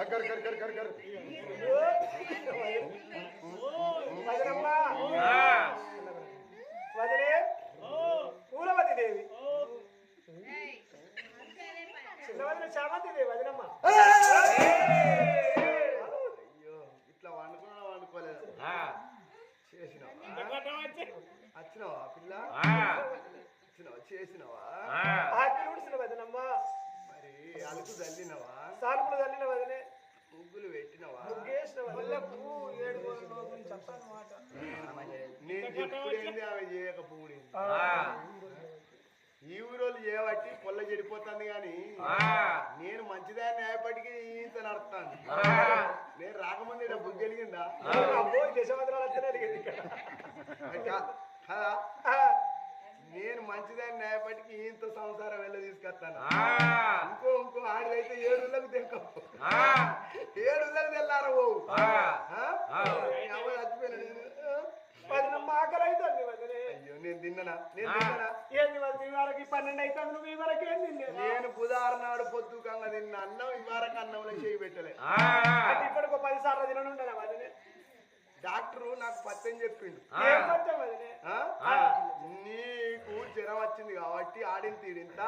కర్ కర్ కర్ కర్ కర్ వదనమ్మ పూలవతి దేవి చామంతి దేవి వదినమ్మ ఇట్లా వండుకున్నా వండుకోలేదు చేసినావా వచ్చినావా పిల్ల వచ్చినావా చేసినావా అలుకు చల్లినవా వదిలే? ముగ్గులు పెట్టినవా? ముగ్గేసిన వదిలే పువ్వు ఏడు రోజులు చెప్తాను మాట. నేను చెప్పుడేంది ఆమె చేయకపోయింది ఈ ఊరోళ్ళు చేయబట్టి పొల్ల చెడిపోతుంది కానీ నేను మంచిదాన్ని అయ్యేపటికి ఇంత నడుస్తాను నేను రాకముందు ఇక్కడ బుద్ధి కలిగిందా అబ్బో దశమంత్రాలు వస్తేనే కదా నేను మంచిదాన్ని అయ్యేపటికి ఇంత సంసారం వెళ్ళ తీసుకొస్తాను. ఇంకో ఇంకో ఆడిదైతే ఏడుళ్ళకు తెంకపో ఏడుళ్ళకు తెల్లారా ఆకలి అవుతుంది వదిలే. అయ్యో నేను తిన్ననా? నేను తిన్ననా? ఏంది వదిన పన్నెండు అవుతుంది నువ్వు తినలేదు? నేను బుధారు నాడు పొద్దుకంగా తిన్న అన్నం ఇవ్వరకు అన్నంలో చేయి పెట్టలే. అంటే ఇప్పటికి పది సార్లు తినను ఉండదా వదిలే? డాక్టరు నాకు పత్యం చెప్పిండు. ఏం పచ్చం వదిలే? ఆ? నీకు జ్వరం వచ్చింది కాబట్టి ఆడిన తీడింత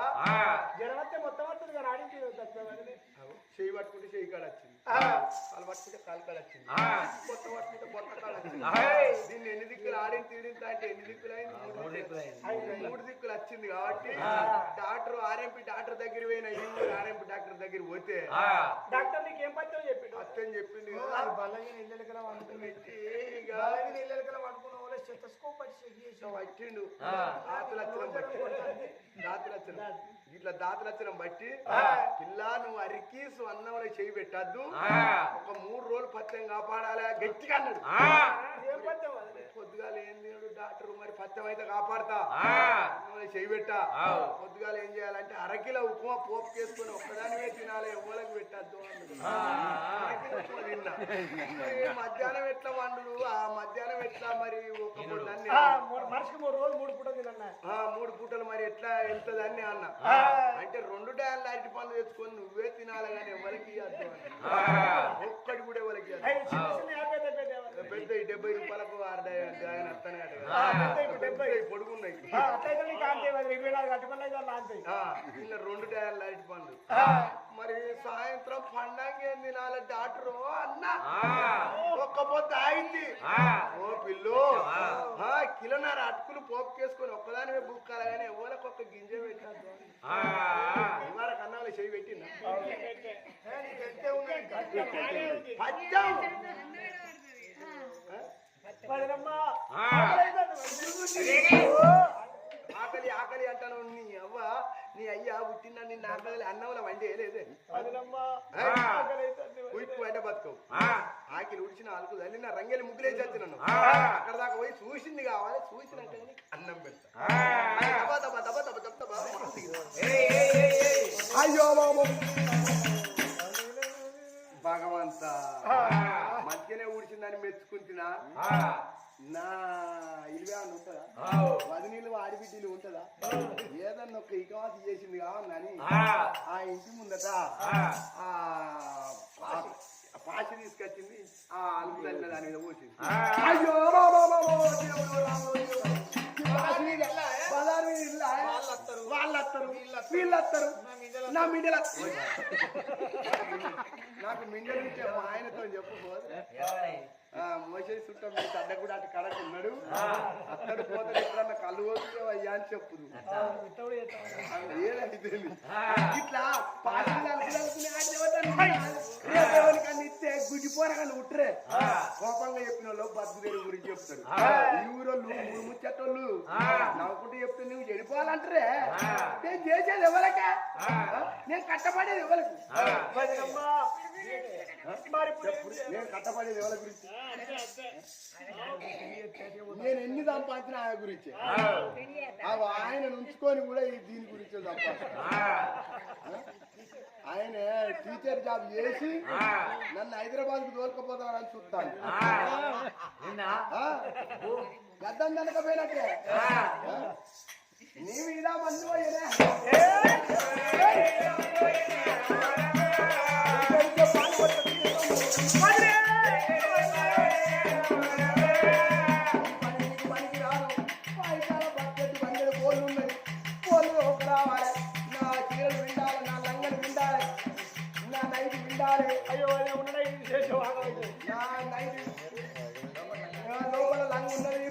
జ్వరం వస్తే మొత్తం వస్తుంది కానీ తప్ప వదిలే చేయి పట్టుకుంటే చేయి కాడ వచ్చింది. కాలు పట్టుకుంటే కాలు కాడ వచ్చింది. కొత్త పట్టుకుంటే కొత్త కాడ వచ్చింది. దీన్ని ఎన్ని దిక్కులు ఆడిన తీడింత అంటే ఎన్ని దిక్కులు అయింది? మూడు దిక్కులు వచ్చింది కాబట్టి డాక్టర్ ఆర్ఎంపీ డాక్టర్ దగ్గర పోయిన ఈ ఊరు ఆర్ఎంపీ డాక్టర్ దగ్గర పోతే డాక్టర్ నీకు ఏం పచ్చం చెప్పిండు? అత్తని చెప్పింది బలంగా పెట్టి ఇక? బలంగా ఇళ్ళకల వండుకున్న చెక్ చేసి ఇట్లా పట్టిండు. దాతులచ్చనం బట్టి. దాతులచ్చనం. ఇట్లా దాతులచ్చనం బట్టి పిల్ల నువ్వు అరికి అన్నంలో చేయి పెట్టద్దు. ఒక మూడు రోజులు పత్యం కాపాడాలి? గట్టిగా అన్నాడు. ఏం పచ్చం పత్యం అయితే కాపాడతా అన్నంలో చేయి పెట్టా పొద్దుగాల ఏం చేయాలంటే అరకిలో ఉప్మా పోపు చేసుకొని ఒక్కదానివే తినాలి ఎవరికి పెట్టద్దు తిన్నా. మధ్యాహ్నం ఎట్లా వండు ఆ మధ్యాహ్నం ఎట్లా మరి ఒక మనిషికి మూడు రోజులు మూడు పూట తినన్నా. ఆ మూడు పూటలు మరి ఎట్లా వెళ్తుందని అన్న. అంటే రెండు డాన్లు అరటి పండ్లు తెచ్చుకొని నువ్వే తినాలి కానీ ఎవరికి. ఒక్కటి కూడా ఎవరికి పెద్ద డెబ్బై రూపాయలకు ఆయన డెబ్బై. పొడుగున్నాయి. నాలుగు ఇలా రెండు అరటి పండ్లు ఆ, మరి సాయంత్రం పండగ ఏం తినాలి డాక్టర్? అన్న ఒక్క పొద్దు ఆగింది. ఓ పిల్లు ఆ, కిలోన్నర అటుకులు పోపు చేసుకొని ఒక్కదానివే బుక్కాలి కానీ ఎవరికి ఒక్క గింజ పెట్టాలి ఇవాళ కన్నాలు చేయి పెట్టిందా. పచ్చం ఆకలి. ఆకలి అంటాను నీ అవ్వ. నీ అయ్యా పుట్టిన నిన్న ఆకలి అన్నంలో వండి లేదే వదినమ్మ, ఏ? ఆకలి అవుతుంది వదిలే. ఉప్పు అంటే బతుకవు ఆకిలి ఉడిచిన అలుకు తల్లిన రంగెలి ముగ్గులేసి వచ్చినాను అక్కడ దాకా పోయి చూసింది కావాలి చూసినాక అన్నం పెడతా. అయ్యో బాబు. భగవంత. మధ్యనే ఊడిచిందని మెచ్చుకుంటున్నా. నా ఇల్లు ఏమన్నా ఉంటుందా? వదినీళ్ళు ఆడిబిడ్డీలు ఉంటుందా? ఏదన్నా ఒక ఇకవాసి చేసింది కావాలని ఆ. ఇంటి ముందట పాచి తీసుకొచ్చింది ఆ అలుపు తల్లిన దాని మీద పోసింది. అయ్యో బజారు మీద? వాళ్ళు వస్తారు వీళ్ళు వస్తారు నా మిండల నాకు మిండలు ఇచ్చే మా ఆయనతో చెప్పబోదు మోసే చుట్టం మీ అడ్డ కూడా అటు కడకు ఉన్నాడు. అక్కడ పోతే ఎప్పుడన్నా కళ్ళు పోతే అయ్యా అని చేస్తావు. ఏదైతే ఇట్లా పాటలు అనుకునే ఇస్తే గుడ్డిపోరగానే ఉట్టరే కోపంగా చెప్పిన వాళ్ళు బతుకుదేరి గురించి చెప్తారు. ఈ ఊరోళ్ళు మూడు ముచ్చటోళ్ళు నవ్వుకుంటూ చెప్తే నువ్వు చెడిపోవాలంటారే? నేను చేసేది ఎవరికే? నేను కట్టపడేది ఎవరికి వదినమ్మ, మరి ఇప్పుడు ఏం చేయాలి? నేను కట్టపడేది ఎవరి గురించి? నేను ఎన్ని సంపాదించిన ఆయన గురించి. అవి ఆయన ఉంచుకొని కూడా ఈ దీని గురించి సంపాదించిన ఆయన టీచర్ జాబ్ చేసి నన్ను హైదరాబాద్కు తోలుకపోతానని చూస్తాను గద్దం కనకపోయినట్టే. నీ మీద మందు కాలే అయ్యో అది ఉన్నదే ఇది చేసే లోపల లంగ్ ఉన్నది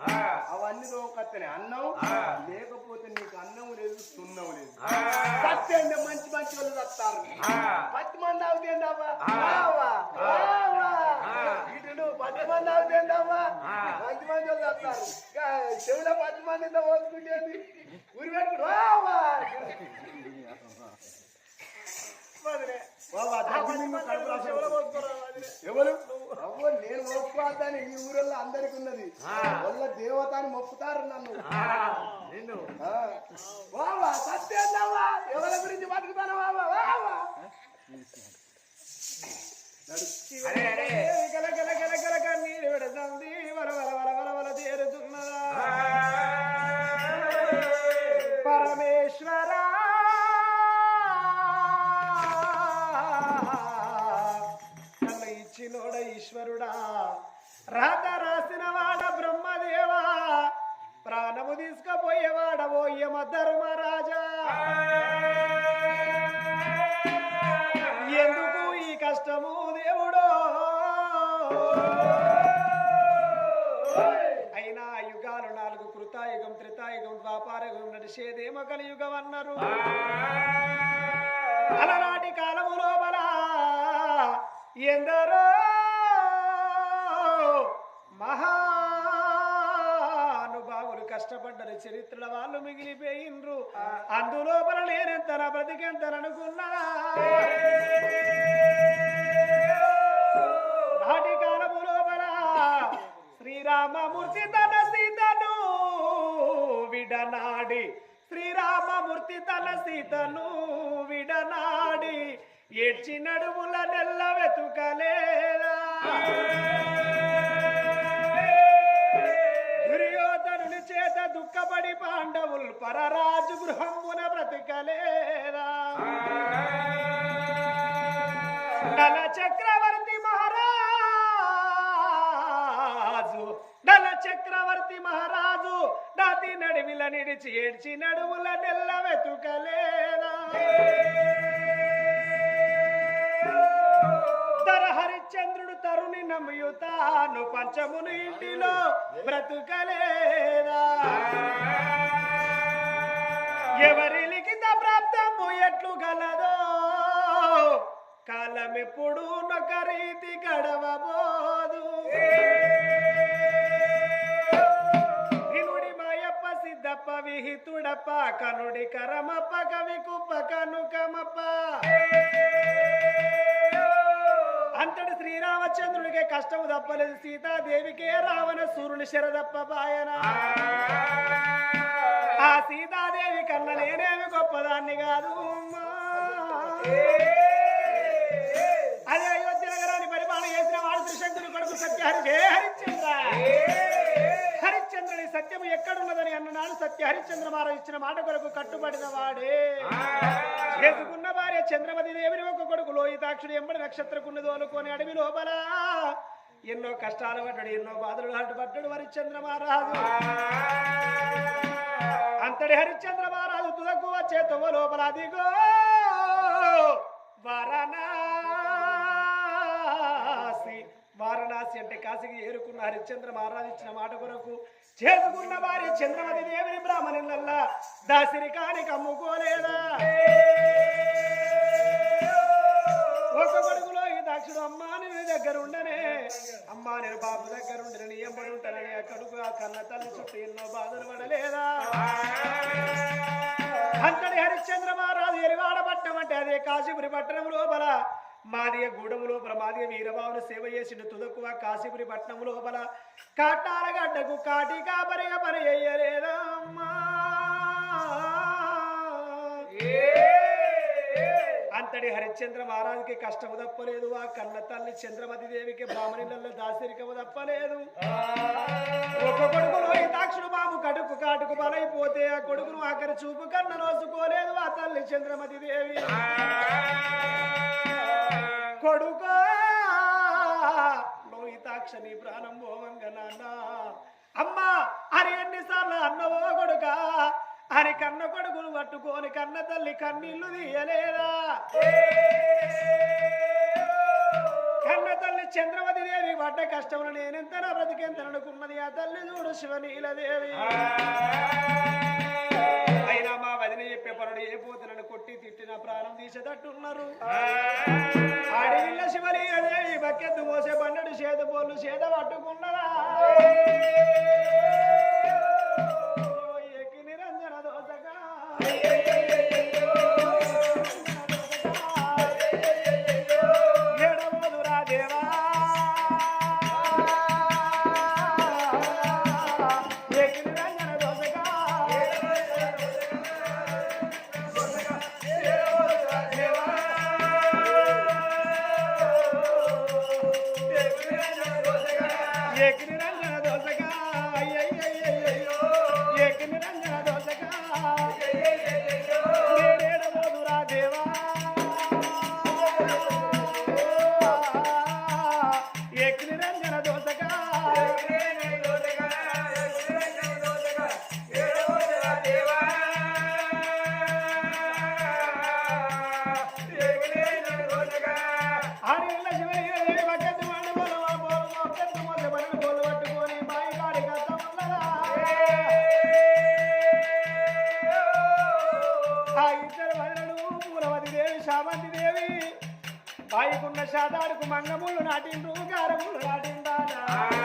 ఉన్నది, అవన్నీ అన్నం లేకపోతే నీకు అన్నం లేదు సున్నం లేదు. సత్యంగా మంచి మంచి వాళ్ళు వస్తారు పది మంది అవుతుందవ్వా ఇటు పది మంది మంచి మంచి వాళ్ళు వస్తారు చెవులో పది మంది పోసుకుంటేది పది మంది కడుపు రాసి ఎవరో అవ్వ నేను మొక్కుతాను ఈ ఊరల్లో అందరికి ఉన్నది. వాళ్ళ దేవత అని మొక్కుతారు నన్ను. వావా సత్యందవ్వా ఎవరి గురించి బతుకుతాను వావా? వావా. అరే అరే. గల గల గల గల కన్నీరు విడదంది వల వల వల వల వల తీరుతున్నదా పరమేశ్వర. కళ్ళ ఇచ్చినోడ ఈశ్వరుడా. రాత రాసిన వాడ బ్రహ్మదేవా. ప్రాణము తీసుకుపోయేవాడ ఓ యమ త్రితాయుగం ద్వాపారయుగం నడిచేదేమో కలియుగం అన్నారు అలనాటి కాలము లోపల ఎందరో మహానుభావులు కష్టపడ్డరు చరిత్రల వాళ్ళు మిగిలిపోయిండ్రు అందులోపల నేనెంత నా బ్రతికెంతననుకున్నా నాటి కాలము లోపల శ్రీరామమూర్తి తన విడనాడి. శ్రీరామమూర్తి తన సీతను విడనాడి. ఏడ్చి నడుముల నెల్ల వెతుకలేదా. దుర్యోధనుని చేత దుఃఖపడి పాండవులు పరరాజు గృహమున బ్రతికలేదా. నల చక్రవర్తి మహారాజు నల చక్రవర్తి మహారాజు. నాతి నడివిల నిడిచి ఏడ్చి నడువుల నెల్ల వెతుకలేదా హరిశ్చంద్రుడు తరుణి నమ్ముతాను పంచమును ఇంటిలో బ్రతుకలేదా? ఎవరి లిఖిత ప్రాప్తము ఎట్లు గలదో? కాలమెప్పుడు నొక రీతి గడవబోదు. మాయప్ప సిద్ధప్ప విహితుడప్ప కనుడి కరమప్ప కవి కుప్ప కనుకమప్ప అంతటి శ్రీరామచంద్రుడికే కష్టము తప్పలేదు సీతాదేవికే రావణ సూర్యుని శరదప్ప బాయన ఆ సీతాదేవి కన్నా నేనేమి గొప్పదాన్ని కాదు అదే అయోధ్య నగరాన్ని పరిపాలన చేసిన వాడు త్రిశంకుని కొడుకు సత్యహరి జయ హరిశ్చంద్ర సత్యము ఎక్కడున్నదని అన్ననాడు సత్య హరిశ్చంద్రమారావు ఇచ్చిన మాట కొరకు కట్టుబడిన వాడే. చేసుకున్న భార్య చంద్రమతి దేవిని ఒక కొడుకు లోహితాక్షుడు ఎంబడి నక్షత్రకున్నదో అనుకోని అడవి లోపల ఎన్నో కష్టాలు పడ్డాడు ఎన్నో బాధలు అడ్డుపడ్డాడు హరిశ్చంద్రమారాజు అంతటి హరిశ్చంద్రమారాజు తుదకు వచ్చే తొవ్వ లోపల అదిగో వరనా వారణాసి వారణాసి అంటే కాశీకి ఏరుకున్న హరిశ్చంద్ర ఆరాధించిన మాట కొరకు చేసుకున్న వారి చంద్రమతి దేవిని బ్రాహ్మణులల్లా దాసిరి కాని కమ్ముకోలేదా? ఒక కొడుకులో ఈ దాక్షుడు అమ్మా నేను దగ్గర ఉండనే అమ్మా నేను బాబు దగ్గర ఉండని ఎంబడి ఉంటానని ఆ కొడుకు ఆ కన్న తల్లి చుట్టూ ఎన్నో బాధలు పడలేదా? అంతటి హరిశ్చంద్ర మహారాజు ఎరివాడ పట్టణం అంటే అదే కాశీపురి పట్టణం లోపల మాదియ గూడములో లోపల మాదియ వీరబాబును సేవ చేసిండు తుదక్కువ కాశీపురి పట్నం లోపల కాటాల గడ్డకు కాటి కాపరిగా పని అమ్మా అంతటి హరిశ్చంద్ర మహారాజుకి కష్టము తప్పలేదు. ఆ కన్న తల్లి చంద్రమతి దేవికి బ్రాహ్మణులలో దాసిరికము తప్పలేదు. ఒక కొడుకులో ఈ దాక్షుడు బాబు కడుకు కాటుకు బలైపోతే ఆ కొడుకును ఆఖరి చూపు కన్న రోజుకోలేదు ఆ తల్లి చంద్రమతి దేవి కొడుకా లోహితాక్షని ప్రాణం పోవంగా నాన్న. అమ్మా అని ఎన్నిసార్లు అన్నవో కొడుకా అని కన్న కొడుకును పట్టుకోని కన్న తల్లి కన్నీళ్ళు తీయలేదా? కన్న తల్లి చంద్రవతి దేవి పడ్డ కష్టములు నేనెంత బ్రతికెంత అనుకున్నది ఆ తల్లి చూడు శివనీలదేవి. చెప్పేపరుడు ఏ పోతులను కొట్టి తిట్టిన ప్రారంభించేటట్టున్నారు తీసేటట్టున్నారు. అడవిల్ల శివలి అదే బకెత్తు పోసే బండడు చేత పోలు చేత పట్టుకున్నరా Bye.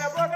a brother.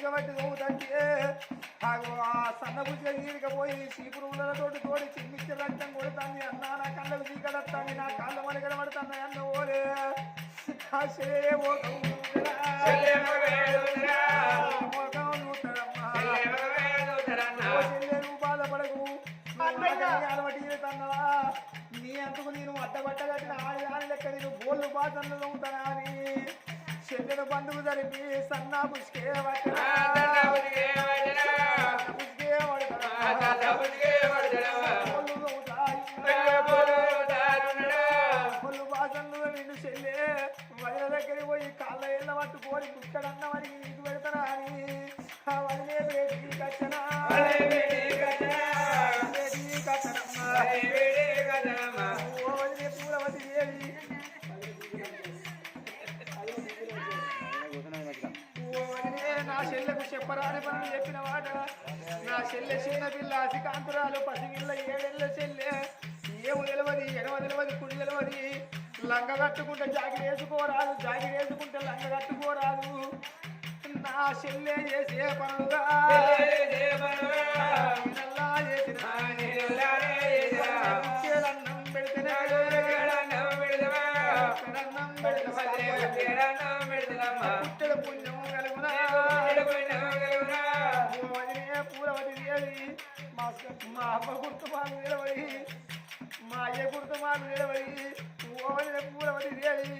ఇసుకబట్టి తోగుతంటే ఆగో ఆ సన్నగుజ్జ తీరికపోయి చీపురులతోటి తోడి చిమ్మిచ్చే రక్తం కొడుతుంది. అన్నా నా కళ్ళకు చీకడత్తాన్ని నా కాళ్ళ మనగడ పడుతున్నాయి అన్న ఓలే ఆ శరే ఓ నీ అంతకు నేను అడ్డబట్టగట్టిన ఆడి దాని లెక్క నేను బోళ్ళు బాధలు అని. చెల్లెల బంధువు జరిపి సన్నా బుష్కే నిన్ను చెల్లె. వదిన దగ్గరికి పోయి కాళ్ళ ఏళ్ళ పట్టు కోరి బుక్కడ అని చెప్పిన మాట నా చెల్లె చిన్న పిల్ల అసికాంతురాలు పసిగిళ్ళ ఏడెళ్ళ చెల్లె. ఏము తెలియదు ఎడమ తెలియదు కుడి తెలియదు లంగ కట్టుకుంటే జాకెట్ వేసుకోరాదు జాకెట్ వేసుకుంటే లంగ కట్టుకోరాదు. నా చెల్లె చేసే పనులుగా అమ్మ గుర్తు మాకు నిలబడి మా అయ్య గుర్తు మాకు నిలబడి ఓ వదిన పూలవతి దేవి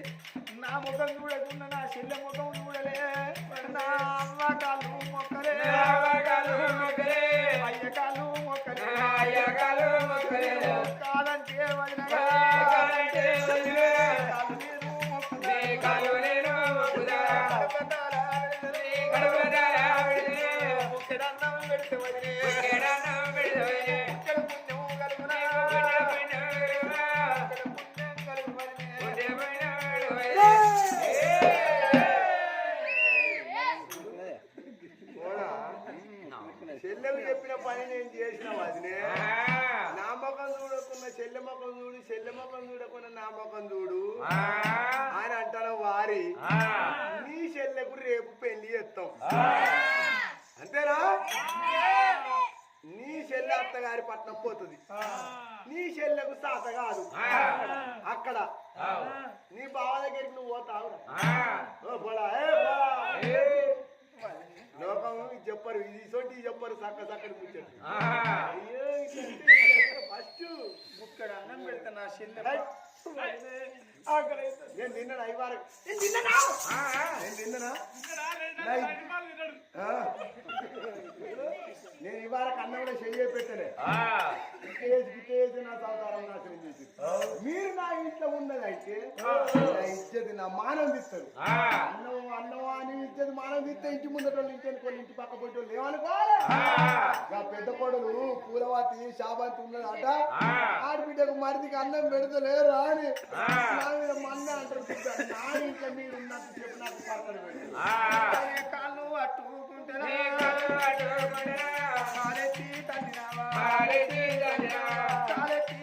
నా ముఖం చూడకుండా నా చెల్లె ముఖం చూడలే. నా అమ్మ కాళ్ళు మొక్కలే. అయ్య కాళ్ళు మొక్కలే. కాలంటే వదిన. కాళ్ళు నేను మొక్కలే ముక్కడన్నం పెడితే వదిలే ముఖం చూడు అని అంటాను వారి నీ చెల్లెకు రేపు పెళ్ళి చేస్తాం. అంతేనా? నీ చెల్లె అత్తగారి పట్నం పోతుంది. నీ చెల్లెకు సాత కాదు. అక్కడ. నీ బావ దగ్గరికి నువ్వు పోతావు ఓ పోలా, ఏ పోలా. లోకం ఇది చెప్పరు ఇది సోటి ఇది చెప్పరు సక్క సక్కడి ముచ్చట. అయ్యో ఫస్ట్. ఇక్కడ అన్నం పెడితే నా చెల్లె Excitement నేను తిన్నాను అయ్యవారు నేను తిన్నానా నేను తిన్నానా ఆ. నేను ఇవాళ కన్న కూడా చెయ్యే పెట్టలే ఇకేసి ఇకేసి నా సంసారం నాశనం చేసి మీరు నా ఇంట్లో ఉన్నదంటే నా ఇచ్చేది నా మానం తీస్తారు అన్నం అన్నం అని ఇచ్చేది మానం తీస్తే ఇంటి ముందట వాళ్ళు ఇంటి వెనక వాళ్ళు ఇంటి పక్క పోయి వాళ్ళు ఏమనుకోవాలి నా పెద్ద కొడలు పూలవాతి శాబాతి ఉన్నదట ఆడబిడ్డకు మరిదికి అన్నం పెడతలేరు అని నా మీద అంటారు బిడ్డ. నా ఇంట్లో మీరు ఉన్నట్టు చెప్పి నాకు పక్కన పెట్టి. కాళ్ళు తండ్రినావా కాలెత్తి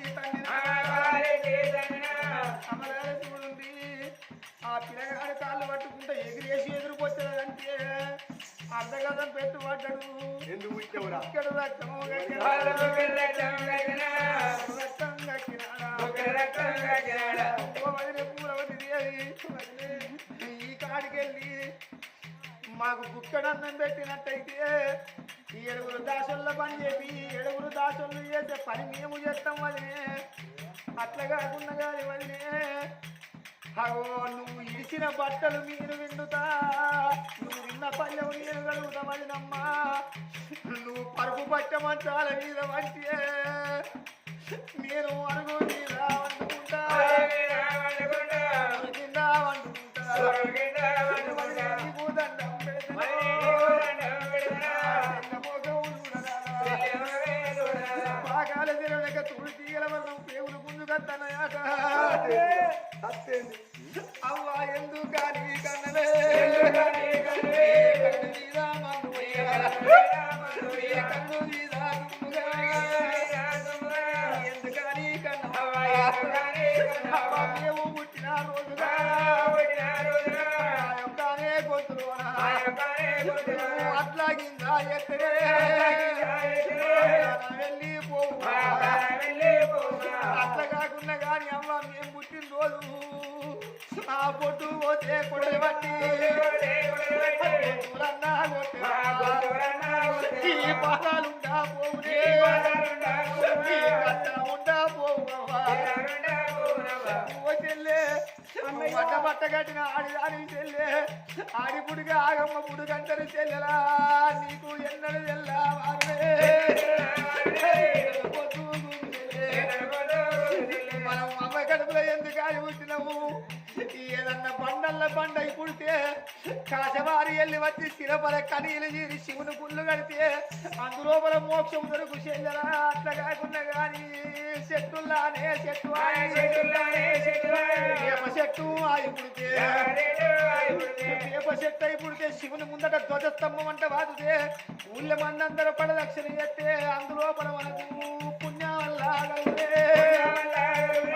చూడండి ఆ పిల్లగాడి కాళ్ళు పట్టుకుంటే ఎగిరేసి ఎదురుపోతుందంటే అర్ధగతం పెట్టుబడ్డాడు. ఎందుకు ఇచ్చావురా? ఇక్కడ రక్తము రక్తం కక్కినాడా ఓ వదిలే పూలవతి దేవి వదిలే. ఈ కాడికెళ్ళి మాకు బుక్కడన్నం పెట్టినట్టయితే ఈ ఏడుగురు దాసుల్లో పని చెప్పి ఏడుగురు దాసులు చేసే పని మేము చేస్తాం వదిలే అట్లా కాకుండా కానీ వదిలే అగో నువ్వు ఇడిచిన బట్టలు మీరు విండుతా. నువ్వు విన్న పల్లెవు నేను కలుగుతా వదినమ్మా నువ్వు పరుపు పట్టమంటాల మీద వంటే నేను అరుగు మీద వండుకుంటా తీగల వల్ల పేగులు గుంజుకత్తనయాట అవ్వ ఎందుకు కానీ కన్నలే కన్ను మీద మన్ను? కన్ను మీద. ఎందుకని కన్నవ్వ? అవ్వ మేము పుట్టిన రోజుగా యొక్కనే గొంతులోన అట్లాగిందా ఎక్కడే వెళ్ళిపోవు అట్లా కాకుండా కానీ అమ్మ మేము పుట్టిన రోజు ఆ పొట్టు. పోతే కొడలు బట్టి ఈ పాదాలుండా పోవునే ఈ కట్ట ఉండా పోవు ఓ బట్ట బట్ట కట్టిన ఆడి దాని చెల్లె ఆడి పుడిగా ఆగమ్మ పుడుగంటని చెల్లెలా నీకు ఎన్నడు తెల్లా వారులే. పుట్టినాము ఏదన్నా పండల్ల పండగ పుడితే కాశవారి వెళ్ళి వచ్చి స్థిరపడ కనీలు తీరి శివుని గుళ్ళు కడితే అందులోపల మోక్షం దొరుకు చెల్లెరా అట్లా కాకుండా గాని చెట్టుల్లానే చెట్టు. వేప చెట్టు ఆయి. పుడితే వేప చెట్టు అయి పుడితే శివుని ముందట ధ్వజస్తంభం అంటే వాదుతే ఊళ్ళ మందందరూ పడదక్షిణ చేస్తే అందులోపల మనకు పుణ్యం వల్ల